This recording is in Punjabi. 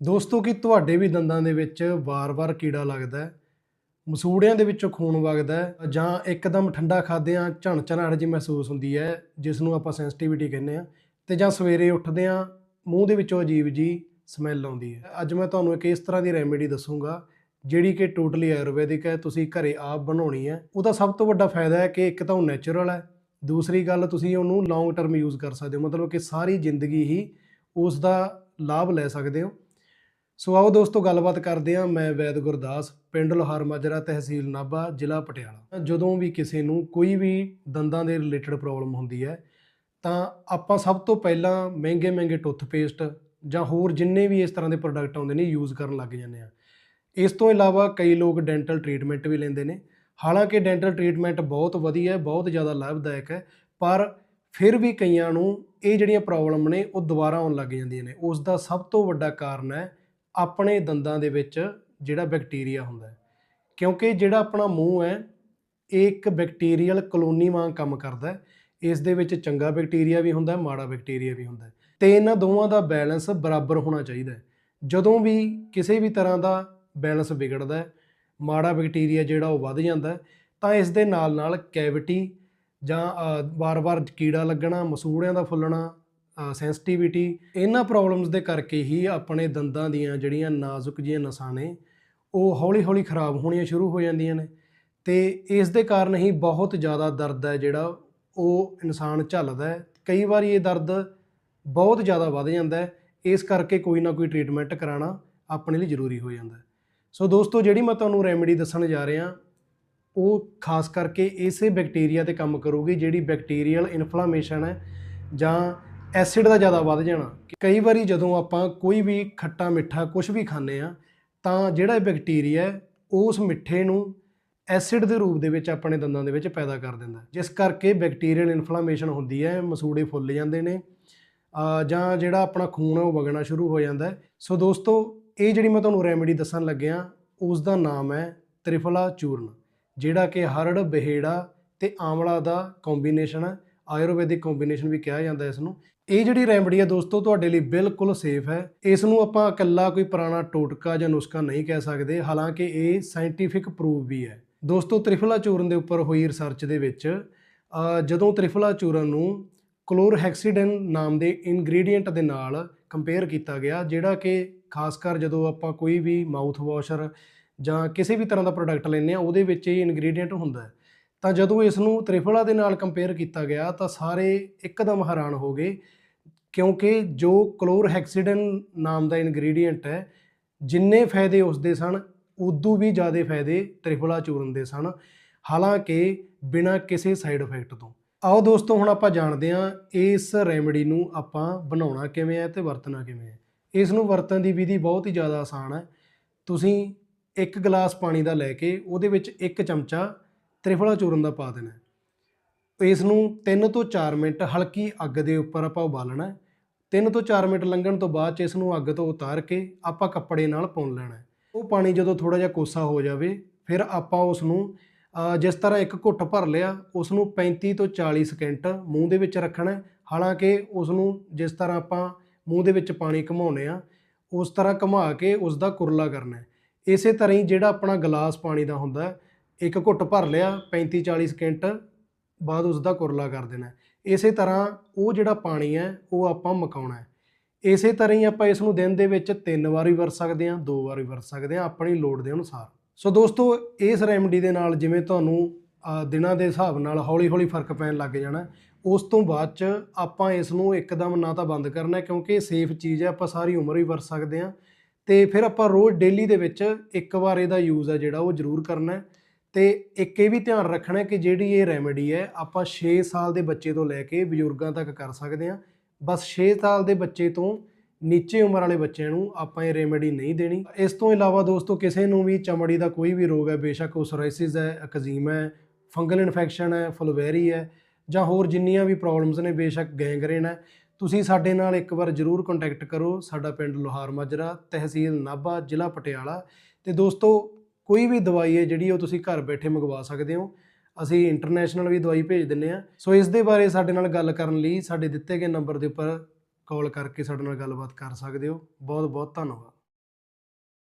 ਦੋਸਤੋ, ਕਿ ਤੁਹਾਡੇ ਵੀ ਦੰਦਾਂ ਦੇ ਵਿੱਚ ਵਾਰ-ਵਾਰ ਕੀੜਾ ਲੱਗਦਾ ਹੈ? ਮਸੂੜਿਆਂ ਦੇ ਵਿੱਚੋਂ ਖੂਨ ਵਗਦਾ ਹੈ ਜਾਂ ਇੱਕਦਮ ਠੰਡਾ ਖਾਦਿਆਂ ਝਣਝਣਾਹਟ ਜਿਹੀ ਮਹਿਸੂਸ ਹੁੰਦੀ ਹੈ ਜਿਸ ਨੂੰ ਆਪਾਂ ਸੈਂਸਿਟੀਵਿਟੀ ਕਹਿੰਦੇ ਆ ਤੇ ਜਾਂ ਸਵੇਰੇ ਉੱਠਦਿਆਂ ਮੂੰਹ ਦੇ ਵਿੱਚੋਂ ਅਜੀਬ ਜੀ ਸਮੈਲ ਆਉਂਦੀ ਹੈ। ਅੱਜ ਮੈਂ ਤੁਹਾਨੂੰ ਇੱਕ ਇਸ ਤਰ੍ਹਾਂ ਦੀ ਰੈਮੇਡੀ ਦੱਸੂਗਾ, ਜਿਹੜੀ ਕਿ ਟੋਟਲੀ ਆਯੁਰਵੈਦਿਕ ਹੈ, ਤੁਸੀਂ ਘਰੇ ਆਪ ਬਣਾਉਣੀ ਹੈ। ਉਹਦਾ ਸਭ ਤੋਂ ਵੱਡਾ ਫਾਇਦਾ ਹੈ ਕਿ ਇੱਕ ਤਾਂ ਉਹ ਨੈਚੁਰਲ ਹੈ, ਦੂਸਰੀ ਗੱਲ ਤੁਸੀਂ ਉਹਨੂੰ ਲੌਂਗ ਟਰਮ ਯੂਜ਼ ਕਰ ਸਕਦੇ ਹੋ, ਮਤਲਬ ਕਿ ਸਾਰੀ ਜ਼ਿੰਦਗੀ ਹੀ ਉਸ ਦਾ ਲਾਭ ਲੈ ਸਕਦੇ ਹੋ। ਸੋ ਆਓ ਦੋਸਤੋ ਗੱਲਬਾਤ ਕਰਦੇ ਹਾਂ ਮੈਂ ਵੈਦ ਗੁਰਦਾਸ, ਪਿੰਡ ਲੋਹਾਰ ਮਾਜਰਾ, ਤਹਿਸੀਲ ਨਾਭਾ, ਜ਼ਿਲ੍ਹਾ ਪਟਿਆਲਾ। ਜਦੋਂ ਵੀ ਕਿਸੇ ਨੂੰ ਕੋਈ ਵੀ ਦੰਦਾਂ ਦੇ ਰਿਲੇਟਡ ਪ੍ਰੋਬਲਮ ਹੁੰਦੀ ਹੈ, ਤਾਂ ਆਪਾਂ ਸਭ ਤੋਂ ਪਹਿਲਾਂ ਮਹਿੰਗੇ ਮਹਿੰਗੇ ਟੁੱਥਪੇਸਟ ਜਾਂ ਹੋਰ ਜਿੰਨੇ ਵੀ ਇਸ ਤਰ੍ਹਾਂ ਦੇ ਪ੍ਰੋਡਕਟ ਆਉਂਦੇ ਨੇ ਯੂਜ਼ ਕਰਨ ਲੱਗ ਜਾਂਦੇ ਆ ਇਸ ਤੋਂ ਇਲਾਵਾ ਕਈ ਲੋਕ ਡੈਂਟਲ ਟਰੀਟਮੈਂਟ ਵੀ ਲੈਂਦੇ ਨੇ। ਹਾਲਾਂਕਿ ਡੈਂਟਲ ਟਰੀਟਮੈਂਟ ਬਹੁਤ ਵਧੀਆ ਹੈ, ਬਹੁਤ ਜ਼ਿਆਦਾ ਲਾਭਦਾਇਕ ਹੈ, ਪਰ ਫਿਰ ਵੀ ਕਈਆਂ ਨੂੰ ਇਹ ਜਿਹੜੀਆਂ ਪ੍ਰੋਬਲਮ ਨੇ, ਉਹ ਦੁਬਾਰਾ ਆਉਣ ਲੱਗ ਜਾਂਦੀਆਂ ਨੇ। ਉਸ ਦਾ ਸਭ ਤੋਂ ਵੱਡਾ ਕਾਰਨ ਹੈ ਆਪਣੇ ਦੰਦਾਂ ਦੇ ਵਿੱਚ ਜਿਹੜਾ ਬੈਕਟੀਰੀਆ ਹੁੰਦਾ ਹੈ। ਕਿਉਂਕਿ ਜਿਹੜਾ ਆਪਣਾ ਮੂੰਹ ਹੈ, ਇਹ ਇੱਕ ਬੈਕਟੀਰੀਅਲ ਕਲੋਨੀ ਵਾਂਗ ਕੰਮ ਕਰਦਾ ਹੈ। ਇਸ ਦੇ ਵਿੱਚ ਚੰਗਾ ਬੈਕਟੀਰੀਆ ਵੀ ਹੁੰਦਾ ਹੈ, ਮਾੜਾ ਬੈਕਟੀਰੀਆ ਵੀ ਹੁੰਦਾ ਹੈ। ਤੇ ਇਹਨਾਂ ਦੋਵਾਂ ਦਾ ਬੈਲੈਂਸ ਬਰਾਬਰ ਹੋਣਾ ਚਾਹੀਦਾ ਹੈ। ਜਦੋਂ ਵੀ ਕਿਸੇ ਵੀ ਤਰ੍ਹਾਂ ਦਾ ਬੈਲੈਂਸ ਵਿਗੜਦਾ ਹੈ, ਮਾੜਾ ਬੈਕਟੀਰੀਆ ਜਿਹੜਾ ਉਹ ਵੱਧ ਜਾਂਦਾ ਤਾਂ ਇਸ ਦੇ ਨਾਲ ਨਾਲ ਕੈਵਿਟੀ ਜਾਂ ਵਾਰ-ਵਾਰ ਕੀੜਾ ਲੱਗਣਾ, ਮਸੂੜਿਆਂ ਦਾ ਫੁੱਲਣਾ ਸੈਂਸਿਟੀਵਿਟੀ ਇਹਨਾਂ ਪ੍ਰੋਬਲਮਸ ਦੇ ਕਰਕੇ ਹੀ ਆਪਣੇ ਦੰਦਾਂ ਦੀਆਂ ਜਿਹੜੀਆਂ ਨਾਜ਼ੁਕ ਜਿਹੀਆਂ ਨਸਾਂ ਨੇ, ਉਹ ਹੌਲੀ-ਹੌਲੀ ਖਰਾਬ ਹੋਣੀਆਂ ਸ਼ੁਰੂ ਹੋ ਜਾਂਦੀਆਂ ਨੇ ਤੇ ਇਸ ਦੇ ਕਾਰਨ ਹੀ ਬਹੁਤ ਜ਼ਿਆਦਾ ਦਰਦ ਹੈ ਜਿਹੜਾ ਉਹ ਇਨਸਾਨ ਝੱਲਦਾ ਹੈ। ਕਈ ਵਾਰੀ ਇਹ ਦਰਦ ਬਹੁਤ ਜ਼ਿਆਦਾ ਵੱਧ ਜਾਂਦਾ ਹੈ, ਇਸ ਕਰਕੇ ਕੋਈ ਨਾ ਕੋਈ ਟ੍ਰੀਟਮੈਂਟ ਕਰਾਉਣਾ ਆਪਣੇ ਲਈ ਜ਼ਰੂਰੀ ਹੋ ਜਾਂਦਾ ਹੈ। ਸੋ ਦੋਸਤੋ, ਜਿਹੜੀ ਮੈਂ ਤੁਹਾਨੂੰ ਰੈਮੇਡੀ ਦੱਸਣ ਜਾ ਰਿਹਾ, ਉਹ ਖਾਸ ਕਰਕੇ ਇਸੇ ਬੈਕਟੀਰੀਆ ਤੇ ਕੰਮ ਕਰੂਗੀ ਜਿਹੜੀ ਬੈਕਟੀਰੀਅਲ ਇਨਫਲਾਮੇਸ਼ਨ ਹੈ ਜਾਂ ਐਸਿਡ ਦਾ ਜ਼ਿਆਦਾ ਵੱਧ ਜਾਣਾ। ਕਈ ਵਾਰੀ ਜਦੋਂ ਆਪਾਂ ਕੋਈ ਵੀ ਖੱਟਾ ਮਿੱਠਾ ਕੁਝ ਵੀ ਖਾਂਦੇ ਆ ਤਾਂ ਜਿਹੜਾ ਬੈਕਟੀਰੀਆ ਹੈ, ਉਸ ਮਿੱਠੇ ਨੂੰ ਐਸਿਡ ਦੇ ਰੂਪ ਦੇ ਵਿੱਚ ਆਪਣੇ ਦੰਦਾਂ ਦੇ ਵਿੱਚ ਪੈਦਾ ਕਰ ਦਿੰਦਾ ਜਿਸ ਕਰਕੇ ਬੈਕਟੀਰੀਅਲ ਇਨਫਲਾਮੇਸ਼ਨ ਹੁੰਦੀ ਹੈ ਮਸੂੜੇ ਫੁੱਲ ਜਾਂਦੇ ਨੇ ਜਾਂ ਜਿਹੜਾ ਆਪਣਾ ਖੂਨ ਹੈ ਉਹ ਵਗਣਾ ਸ਼ੁਰੂ ਹੋ ਜਾਂਦਾ ਸੋ ਦੋਸਤੋ ਇਹ ਜਿਹੜੀ ਮੈਂ ਤੁਹਾਨੂੰ ਰੈਮੇਡੀ ਦੱਸਣ ਲੱਗਿਆ ਉਸ ਦਾ ਨਾਮ ਹੈ ਤ੍ਰਿਫਲਾ ਚੂਰਨ ਜਿਹੜਾ ਕਿ ਹਰੜ ਬਹੇੜਾ ਤੇ ਆਮਲਾ ਦਾ ਕੰਬੀਨੇਸ਼ਨ ਹੈ। ਆਯੁਰਵੈਦਿਕ ਕੰਬੀਨੇਸ਼ਨ ਵੀ ਕਿਹਾ ਜਾਂਦਾ ਇਸ ਨੂੰ ਇਹ ਜਿਹੜੀ ਰੈਮਡੀ ਹੈ ਦੋਸਤੋ, ਤੁਹਾਡੇ ਲਈ ਬਿਲਕੁਲ ਸੇਫ ਹੈ। ਇਸ ਨੂੰ ਆਪਾਂ ਇਕੱਲਾ ਕੋਈ ਪੁਰਾਣਾ ਟੋਟਕਾ ਜਾਂ ਨੁਸਖਾ ਨਹੀਂ ਕਹਿ ਸਕਦੇ, ਹਾਲਾਂਕਿ ਇਹ ਸਾਇੰਟੀਫਿਕ ਪ੍ਰੂਫ ਵੀ ਹੈ। ਦੋਸਤੋ, ਤ੍ਰਿਫਲਾ ਚੂਰਨ ਦੇ ਉੱਪਰ ਹੋਈ ਰਿਸਰਚ ਦੇ ਵਿੱਚ ਜਦੋਂ ਤ੍ਰਿਫਲਾ ਚੂਰਨ ਨੂੰ ਕਲੋਰਹੈਕਸੀਡਨ ਨਾਮ ਦੇ ਇਨਗਰੀਡੀਅੰਟ ਦੇ ਨਾਲ ਕੰਪੇਅਰ ਕੀਤਾ ਗਿਆ, ਜਿਹੜਾ ਕਿ ਖਾਸ ਕਰ ਜਦੋਂ ਆਪਾਂ ਕੋਈ ਵੀ ਮਾਊਥ ਵਾਸ਼ਰ ਜਾਂ ਕਿਸੇ ਵੀ ਤਰ੍ਹਾਂ ਦਾ ਪ੍ਰੋਡਕਟ ਲੈਂਦੇ ਆ ਉਹਦੇ ਵਿੱਚ ਇਹ ਇਨਗਰੀਡੀਅੰਟ ਹੁੰਦਾ ਹੈ। ਤਾਂ ਜਦੋਂ ਇਸ ਨੂੰ ਤ੍ਰਿਫਲਾ ਦੇ ਨਾਲ ਕੰਪੇਅਰ ਕੀਤਾ ਗਿਆ ਤਾਂ ਸਾਰੇ ਇੱਕਦਮ ਹੈਰਾਨ ਹੋ ਗਏ, ਕਿਉਂਕਿ ਜੋ ਕਲੋਰਹੈਕਸੀਡਨ ਨਾਮ ਦਾ ਇਨਗਰੀਡੀਅੰਟ ਹੈ, ਜਿੰਨੇ ਫਾਇਦੇ ਉਸ ਦੇ ਸਨ, ਉਦੋਂ ਵੀ ਜ਼ਿਆਦਾ ਫਾਇਦੇ ਤ੍ਰਿਫਲਾ ਚੂਰਨ ਦੇ ਸਨ। ਹਾਲਾਂਕਿ ਬਿਨਾਂ ਕਿਸੇ ਸਾਈਡ ਇਫੈਕਟ ਤੋਂ। ਆਓ ਦੋਸਤੋ, ਹੁਣ ਆਪਾਂ ਜਾਣਦੇ ਹਾਂ ਇਸ ਰੈਮੇਡੀ ਨੂੰ ਆਪਾਂ ਬਣਾਉਣਾ ਕਿਵੇਂ ਹੈ ਤੇ ਵਰਤਣਾ ਕਿਵੇਂ ਹੈ। ਇਸ ਨੂੰ ਵਰਤਣ ਦੀ ਵਿਧੀ ਬਹੁਤ ਹੀ ਜ਼ਿਆਦਾ ਆਸਾਨ ਹੈ। ਤੁਸੀਂ ਇੱਕ ਗਲਾਸ ਪਾਣੀ ਦਾ ਲੈ ਕੇ ਉਹਦੇ ਵਿੱਚ ਇੱਕ ਚਮਚਾ ਤ੍ਰਿਫਲਾ ਚੂਰਨ ਦਾ ਪਾ ਦੇਣਾ ਇਸ ਨੂੰ 3 ਤੋਂ 4 ਮਿੰਟ ਹਲਕੀ ਅੱਗ ਦੇ ਉੱਪਰ ਆਪਾਂ ਉਬਾਲਣਾ ਹੈ। 3 ਤੋਂ 4 ਮਿੰਟ ਲੰਘਣ ਤੋਂ ਬਾਅਦ ਚ ਇਸ ਨੂੰ ਅੱਗ ਤੋਂ ਉਤਾਰ ਕੇ ਆਪਾਂ ਕੱਪੜੇ ਨਾਲ ਪੁੰਨ ਲੈਣਾ ਉਹ ਪਾਣੀ ਜਦੋਂ ਥੋੜਾ ਜਿਹਾ ਕੋਸਾ ਹੋ ਜਾਵੇ ਫਿਰ ਆਪਾਂ ਉਸ ਨੂੰ ਜਿਸ ਤਰ੍ਹਾਂ ਇੱਕ ਘੁੱਟ ਭਰ ਲਿਆ ਉਸ ਨੂੰ 35 ਤੋਂ 40 ਸਕਿੰਟ ਮੂੰਹ ਦੇ ਵਿੱਚ ਰੱਖਣਾ ਹਾਲਾਂਕਿ ਉਸ ਨੂੰ ਜਿਸ ਤਰ੍ਹਾਂ ਆਪਾਂ ਮੂੰਹ ਦੇ ਵਿੱਚ ਪਾਣੀ ਘਮਾਉਂਦੇ ਆ ਉਸ ਤਰ੍ਹਾਂ ਘੁਮਾ ਕੇ ਉਸ ਦਾ ਕੁਰਲਾ ਕਰਨਾ ਇਸੇ ਤਰ੍ਹਾਂ ਹੀ ਜਿਹੜਾ ਆਪਣਾ ਗਲਾਸ ਪਾਣੀ ਦਾ ਹੁੰਦਾ ਹੈ, ਇੱਕ ਘੁੱਟ ਭਰ ਲਿਆ 35 40 ਸਕਿੰਟ, ਬਾਅਦ ਉਸ ਦਾ ਕੁਰਲਾ ਕਰ ਦੇਣਾ। ਇਸੇ ਤਰ੍ਹਾਂ ਉਹ ਜਿਹੜਾ ਪਾਣੀ ਹੈ, ਉਹ ਆਪਾਂ ਮਕਾਉਣਾ ਹੈ। ਇਸੇ ਤਰ੍ਹਾਂ ਹੀ ਆਪਾਂ ਇਸ ਨੂੰ ਦਿਨ ਦੇ ਵਿੱਚ ਤਿੰਨ ਵਾਰੀ ਵਰਤ ਸਕਦੇ ਹਾਂ, ਦੋ ਵਾਰੀ ਵਰਤ ਸਕਦੇ ਹਾਂ, ਆਪਣੀ ਲੋੜ ਦੇ ਅਨੁਸਾਰ। ਸੋ ਦੋਸਤੋ, ਇਸ ਰੈਮਡੀ ਦੇ ਨਾਲ ਜਿਵੇਂ ਤੁਹਾਨੂੰ ਦਿਨਾਂ ਦੇ ਹਿਸਾਬ ਨਾਲ ਹੌਲੀ-ਹੌਲੀ ਫ਼ਰਕ ਪੈਣ ਲੱਗ ਜਾਣਾ, ਉਸ ਤੋਂ ਬਾਅਦ ਚ ਆਪਾਂ ਇਸ ਨੂੰ ਇੱਕਦਮ ਨਾ ਤਾਂ ਬੰਦ ਕਰਨਾ ਕਿਉਂਕਿ ਇਹ ਸੇਫ ਚੀਜ਼ ਹੈ, ਆਪਾਂ ਸਾਰੀ ਉਮਰ ਹੀ ਵਰਤ ਸਕਦੇ ਹਾਂ। ਤੇ ਫਿਰ ਆਪਾਂ ਰੋਜ਼ ਡੇਲੀ ਦੇ ਵਿੱਚ ਇੱਕ ਵਾਰ ਇਹਦਾ ਯੂਜ਼ ਹੈ ਜਿਹੜਾ, ਉਹ ਜ਼ਰੂਰ ਕਰਨਾ ਹੈ। ਤੇ ਇੱਕ ਇਹ ਵੀ ਧਿਆਨ ਰੱਖਣਾ ਕਿ ਜਿਹੜੀ ਇਹ ਰੈਮੇਡੀ ਹੈ, ਆਪਾਂ 6 ਸਾਲ ਦੇ ਬੱਚੇ ਤੋਂ ਲੈ ਕੇ ਬਜ਼ੁਰਗਾਂ ਤੱਕ ਕਰ ਸਕਦੇ ਹਾਂ। ਬਸ 6 ਸਾਲ ਦੇ ਬੱਚੇ ਤੋਂ ਨੀਚੇ ਉਮਰ ਵਾਲੇ ਬੱਚਿਆਂ ਨੂੰ ਆਪਾਂ ਇਹ ਰੈਮੇਡੀ ਨਹੀਂ ਦੇਣੀ। ਇਸ ਤੋਂ ਇਲਾਵਾ ਦੋਸਤੋ, ਕਿਸੇ ਨੂੰ ਵੀ ਚਮੜੀ ਦਾ ਕੋਈ ਵੀ ਰੋਗ ਹੈ, ਬੇਸ਼ੱਕ ਉਹ ਸੋਰਾਇਸਿਸ ਹੈ ਅਕਜ਼ੀਮਾ ਹੈ ਫੰਗਲ ਇਨਫੈਕਸ਼ਨ ਹੈ, ਫੁਲਵੈਰੀ ਹੈ ਜਾਂ ਹੋਰ ਜਿੰਨੀਆਂ ਵੀ ਪ੍ਰੋਬਲਮਸ ਨੇ, ਬੇਸ਼ੱਕ ਗੈਂਗਰੇਨ ਹੈ, ਤੁਸੀਂ ਸਾਡੇ ਨਾਲ ਇੱਕ ਵਾਰ ਜਰੂਰ ਕੰਟੈਕਟ ਕਰੋ। ਸਾਡਾ ਪਿੰਡ ਲੋਹਾਰ ਮਾਜਰਾ, ਤਹਿਸੀਲ ਨਾਭਾ, ਜ਼ਿਲ੍ਹਾ ਪਟਿਆਲਾ। ਤੇ ਦੋਸਤੋ ਕੋਈ ਵੀ ਦਵਾਈ ਹੈ ਜਿਹੜੀ ਉਹ ਤੁਸੀਂ ਘਰ ਬੈਠੇ ਮੰਗਵਾ ਸਕਦੇ ਹੋ। ਅਸੀਂ ਇੰਟਰਨੈਸ਼ਨਲ ਵੀ ਦਵਾਈ ਭੇਜ ਦਿੰਨੇ ਆ ਸੋ ਇਸ ਦੇ ਬਾਰੇ ਸਾਡੇ ਨਾਲ ਗੱਲ ਕਰਨ ਲਈ ਸਾਡੇ ਦਿੱਤੇ ਗਏ ਨੰਬਰ ਦੇ ਉੱਪਰ ਕਾਲ ਕਰਕੇ ਸਾਡੇ ਨਾਲ ਗੱਲਬਾਤ ਕਰ ਸਕਦੇ ਹੋ। ਬਹੁਤ ਬਹੁਤ ਧੰਨਵਾਦ।